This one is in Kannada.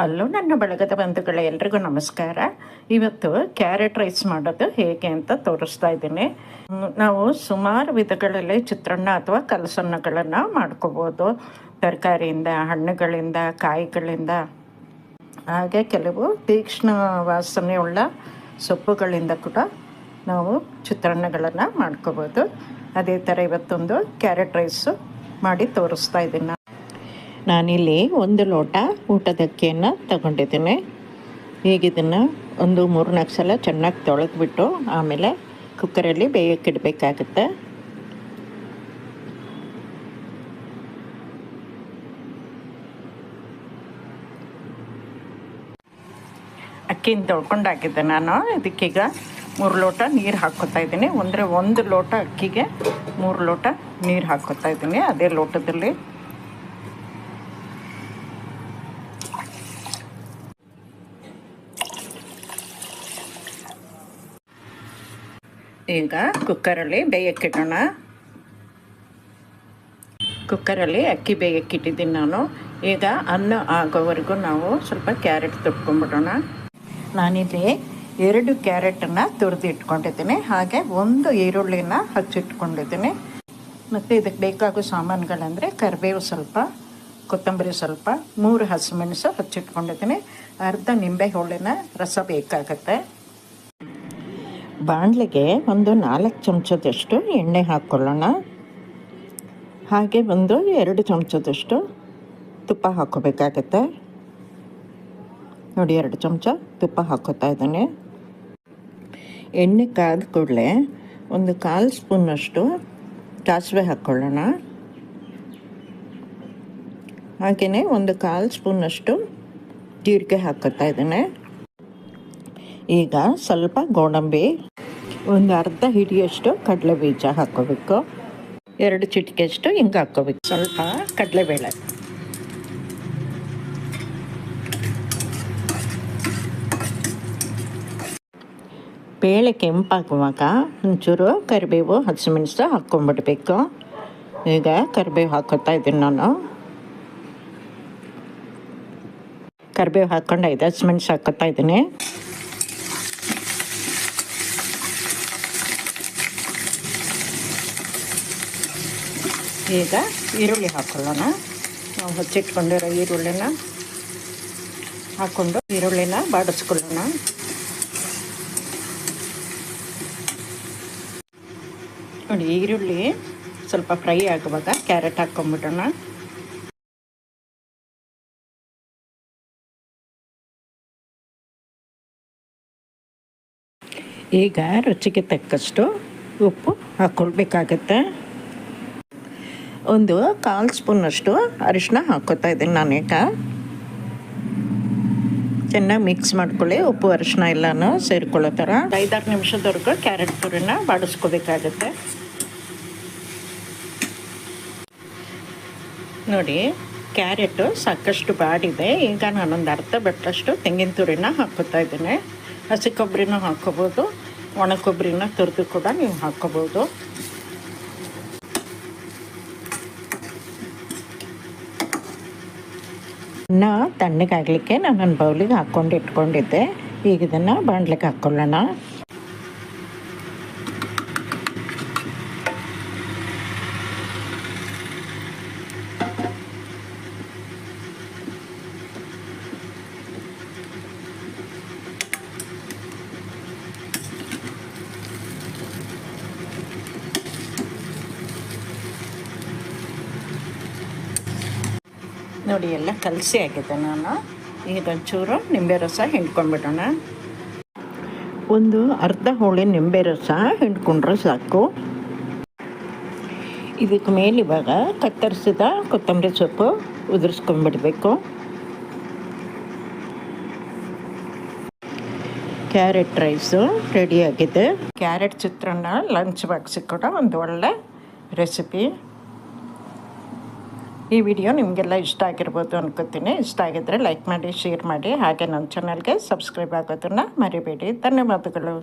ಹಲೋ, ನನ್ನ ಬಳಗದ ಬಂಧುಗಳೇ, ಎಲ್ರಿಗೂ ನಮಸ್ಕಾರ. ಇವತ್ತು ಕ್ಯಾರೆಟ್ ರೈಸ್ ಮಾಡೋದು ಹೇಗೆ ಅಂತ ತೋರಿಸ್ತಾ ಇದ್ದೀನಿ. ನಾವು ಸುಮಾರು ವಿಧಗಳಲ್ಲಿ ಚಿತ್ರಾನ್ನ ಅಥವಾ ಕಲಸನ್ನಗಳನ್ನು ಮಾಡ್ಕೋಬೋದು. ತರಕಾರಿಯಿಂದ, ಹಣ್ಣುಗಳಿಂದ, ಕಾಯಿಗಳಿಂದ. ಹಾಗೆ ಕೆಲವು ತೀಕ್ಷ್ಣ ವಾಸನೆಯುಳ್ಳ ಸೊಪ್ಪುಗಳಿಂದ ಕೂಡ ನಾವು ಚಿತ್ರಾನ್ನಗಳನ್ನು ಮಾಡ್ಕೋಬೋದು. ಅದೇ ಥರ ಇವತ್ತೊಂದು ಕ್ಯಾರೆಟ್ ರೈಸು ಮಾಡಿ ತೋರಿಸ್ತಾ ಇದ್ದೀನಿ. ನಾನಿಲ್ಲಿ ಒಂದು ಲೋಟ ಊಟದ ಅಕ್ಕಿಯನ್ನು ತಗೊಂಡಿದ್ದೀನಿ. ಈಗ ಇದನ್ನು ಒಂದು ಮೂರು ನಾಲ್ಕು ಸಲ ಚೆನ್ನಾಗಿ ತೊಳೆದ್ಬಿಟ್ಟು ಆಮೇಲೆ ಕುಕ್ಕರಲ್ಲಿ ಬೇಯಕ್ಕಿಡಬೇಕಾಗುತ್ತೆ ಅಕ್ಕಿನ ತೊಳ್ಕೊಂಡಾಗಿದ್ದೆ ನಾನು. ಇದಕ್ಕೀಗ ಮೂರು ಲೋಟ ನೀರು ಹಾಕ್ಕೊತಾ ಇದ್ದೀನಿ. ಅಂದರೆ ಒಂದು ಲೋಟ ಅಕ್ಕಿಗೆ ಮೂರು ಲೋಟ ನೀರು ಹಾಕ್ಕೊತಾ ಇದ್ದೀನಿ. ಅದೇ ಲೋಟದಲ್ಲಿ ಈಗ ಕುಕ್ಕರಲ್ಲಿ ಬೇಯಕ್ಕಿಡೋಣ. ಕುಕ್ಕರಲ್ಲಿ ಅಕ್ಕಿ ಬೇಯಕ್ಕಿಟ್ಟಿದ್ದೀನಿ ನಾನು. ಈಗ ಅನ್ನ ಆಗೋವರೆಗೂ ನಾವು ಸ್ವಲ್ಪ ಕ್ಯಾರೆಟ್ ತುಟ್ಕೊಂಡ್ಬಿಡೋಣ. ನಾನಿಲ್ಲಿ ಎರಡು ಕ್ಯಾರೆಟನ್ನು ತುರಿದು ಇಟ್ಕೊಂಡಿದ್ದೀನಿ ಹಾಗೆ ಒಂದು ಈರುಳ್ಳಿನ ಹಚ್ಚಿಟ್ಕೊಂಡಿದ್ದೀನಿ. ಮತ್ತು ಇದಕ್ಕೆ ಬೇಕಾಗೋ ಸಾಮಾನುಗಳಂದರೆ ಕರಿಬೇವು ಸ್ವಲ್ಪ, ಕೊತ್ತಂಬರಿ ಸ್ವಲ್ಪ, ಮೂರು ಹಸಿಮೆಣಸು ಹಚ್ಚಿಟ್ಕೊಂಡಿದ್ದೀನಿ. ಅರ್ಧ ನಿಂಬೆ ಹೋಳಿನ ರಸ ಬೇಕಾಗತ್ತೆ. ಬಾಣಲೆಗೆ ಒಂದು ನಾಲ್ಕು ಚಮಚದಷ್ಟು ಎಣ್ಣೆ ಹಾಕ್ಕೊಳ್ಳೋಣ ಹಾಗೆ ಒಂದು ಎರಡು ಚಮಚದಷ್ಟು ತುಪ್ಪ ಹಾಕೋಬೇಕಾಗತ್ತೆ. ನೋಡಿ, ಎರಡು ಚಮಚ ತುಪ್ಪ ಹಾಕೋತಾ ಇದ್ದೀನಿ. ಎಣ್ಣೆ ಕಾದ ಕೂಡಲೇ ಒಂದು ಕಾಲು ಸ್ಪೂನಷ್ಟು ಸಾಸಿವೆ ಹಾಕ್ಕೊಳ್ಳೋಣ ಹಾಗೆಯೇ ಒಂದು ಕಾಲು ಸ್ಪೂನಷ್ಟು ಜೀರಿಗೆ ಹಾಕೋತಾ ಇದ್ದೀನಿ. ಈಗ ಸ್ವಲ್ಪ ಗೋಡಂಬಿ ಒಂದು ಅರ್ಧ ಹಿಡಿಯಷ್ಟು ಕಡಲೆ ಬೀಜ ಹಾಕೋಬೇಕು ಎರಡು ಚಿಟಿಕೆಯಷ್ಟು ಹಿಂಗೆ ಹಾಕ್ಕೋಬೇಕು. ಸ್ವಲ್ಪ ಕಡಲೆಬೇಳೆ. ಬೇಳೆ ಕೆಂಪಾಗುವಾಗ ಒಂಚೂರು ಕರಿಬೇವು ಹಸಿಮೆಣಸು ಹಾಕ್ಕೊಂಬಿಡ್ಬೇಕು ಈಗ ಕರಿಬೇವು ಹಾಕೋತಾ ಇದ್ದೀನಿ ನಾನು. ಕರಿಬೇವು ಹಾಕ್ಕೊಂಡು ಐದು ಹಸಿಮೆಣಸು ಹಾಕೋತಾ ಇದ್ದೀನಿ. ಈಗ ಈರುಳ್ಳಿ ಹಾಕೊಳ್ಳೋಣ. ನಾವು ಹಚ್ಚಿಟ್ಕೊಂಡಿರೋ ಈರುಳ್ಳಿನ ಹಾಕ್ಕೊಂಡು ಈರುಳ್ಳಿನ ಬಾಡಿಸ್ಕೊಳ್ಳೋಣ. ನೋಡಿ, ಈರುಳ್ಳಿ ಸ್ವಲ್ಪ ಫ್ರೈ ಆಗುವಾಗ ಕ್ಯಾರೆಟ್ ಹಾಕ್ಕೊಂಬಿಡೋಣ ಈಗ ರುಚಿಗೆ ತಕ್ಕಷ್ಟು ಉಪ್ಪು ಹಾಕ್ಕೊಳ್ಬೇಕಾಗತ್ತೆ ಒಂದು ಸ್ಪೂನ್ ಸ್ಪೂನಷ್ಟು ಅರಿಶಿನ ಹಾಕ್ಕೋತಾ ಇದ್ದೀನಿ ಈಗ. ಚೆನ್ನಾಗಿ ಮಿಕ್ಸ್ ಮಾಡ್ಕೊಳ್ಳಿ, ಉಪ್ಪು ಅರಿಶಿನ ಎಲ್ಲನೂ ಸೇರ್ಕೊಳ್ಳೋ ಥರ. ಐದಾರು ನಿಮಿಷದವರೆಗೂ ಕ್ಯಾರೆಟ್ ಪುರಿನ ಬಾಡಿಸ್ಕೋಬೇಕಾಗತ್ತೆ. ನೋಡಿ, ಕ್ಯಾರೆಟು ಸಾಕಷ್ಟು ಬಾಡಿದೆ. ಈಗ ನಾನೊಂದು ಅರ್ಧ ಬೆಟ್ಟಷ್ಟು ತೆಂಗಿನ ತುರಿನ ಹಾಕೋತಾ ಇದ್ದೀನಿ. ಹಸಿ ಕೊಬ್ಬರಿನೂ ಹಾಕ್ಕೋಬೋದು ಒಣ ಕೊಬ್ಬರಿನ ತುರಿದು ಕೂಡ ನೀವು ಹಾಕ್ಕೋಬೋದು ಅನ್ನ ತಣ್ಣಗಾಗಲಿಕ್ಕೆ ನಾನು ನನ್ನ ಬೌಲಿಗೆ ಹಾಕ್ಕೊಂಡು ಇಟ್ಕೊಂಡಿದ್ದೆ. ಈಗ ಇದನ್ನು ಬಾಣಲಿಗೆ ಹಾಕ್ಕೊಳ್ಳೋಣ ನೋಡಿ, ಎಲ್ಲ ಕಲಸಿ ಆಗಿದೆ ನಾನು. ಈಗ ಒಂಚೂರು ನಿಂಬೆ ರಸ ಹಿಂಡ್ಕೊಂಡ್ಬಿಡೋಣ. ಒಂದು ಅರ್ಧ ಹೋಳಿ ನಿಂಬೆ ರಸ ಹಿಂಡ್ಕೊಂಡ್ರೆ ಸಾಕು. ಇದಕ್ಕೆ ಮೇಲೆ ಇವಾಗ ಕತ್ತರಿಸಿದ ಕೊತ್ತಂಬರಿ ಸೊಪ್ಪು ಉದುರಿಸ್ಕೊಂಡ್ಬಿಡ್ಬೇಕು. ಕ್ಯಾರೆಟ್ ರೈಸು ರೆಡಿಯಾಗಿದೆ ಕ್ಯಾರೆಟ್ ಚಿತ್ರಾನ್ನ ಲಂಚ್ ಬಾಕ್ಸಿಗೆ ಕೂಡ ಒಂದು ಒಳ್ಳೆ ರೆಸಿಪಿ. ಈ ವಿಡಿಯೋ ನಿಮಗೆಲ್ಲ ಇಷ್ಟ ಆಗಿರ್ಬೋದು ಅನ್ಕೋತೀನಿ. ಇಷ್ಟ ಆಗಿದ್ದರೆ ಲೈಕ್ ಮಾಡಿ ಶೇರ್ ಮಾಡಿ. ಹಾಗೆ ನನ್ನ ಚಾನಲ್ಗೆ ಸಬ್ಸ್ಕ್ರೈಬ್ ಆಗೋದನ್ನು ಮರಿಬೇಡಿ. ಧನ್ಯವಾದಗಳು.